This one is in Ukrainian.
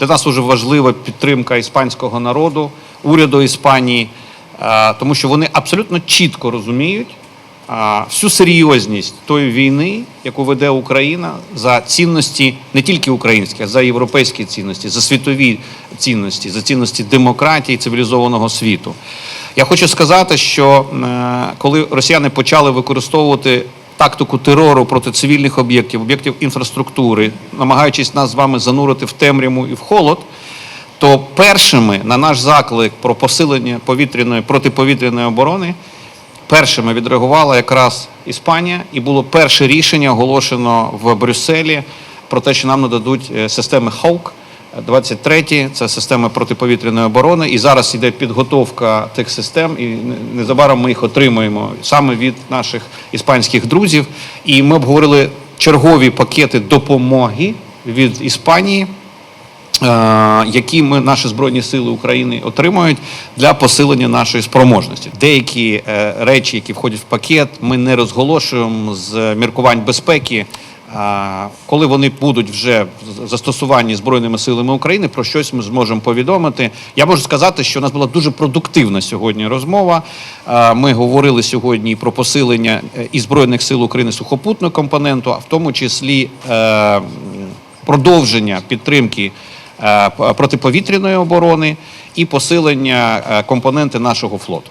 Для нас дуже важлива підтримка іспанського народу, уряду Іспанії, е, тому що вони абсолютно чітко розуміють е, всю серйозність тої війни, яку веде Україна за цінності не тільки українські, а за європейські цінності, за світові цінності, за цінності демократії, цивілізованого світу. Я хочу сказати, що е, коли росіяни почали використовувати тактику терору проти цивільних об'єктів, об'єктів інфраструктури, намагаючись нас з вами занурити в темряву і в холод, то першими на наш заклик про посилення повітряної протиповітряної оборони першими відреагувала якраз Іспанія, і було перше рішення оголошено в Брюсселі про те, що нам нададуть е, системи Hawk. 23 це системи протиповітряної оборони, і зараз йде підготовка тих систем, і незабаром ми їх отримуємо саме від наших іспанських друзів. І ми обговорили чергові пакети допомоги від Іспанії е, які ми наші збройні сили України отримують для посилення нашої спроможності. Деякі е, речі, які входять в пакет, ми не розголошуємо з міркувань безпеки. Коли вони будуть вже в застосуванні збройними силами України, про щось ми зможемо повідомити. Я можу сказати, що у нас була дуже продуктивна сьогодні розмова. Ми говорили сьогодні про посилення е, і збройних сил України сухопутного компоненту, а в тому числі е, продовження підтримки е, протиповітряної оборони і посилення компоненти нашого флоту.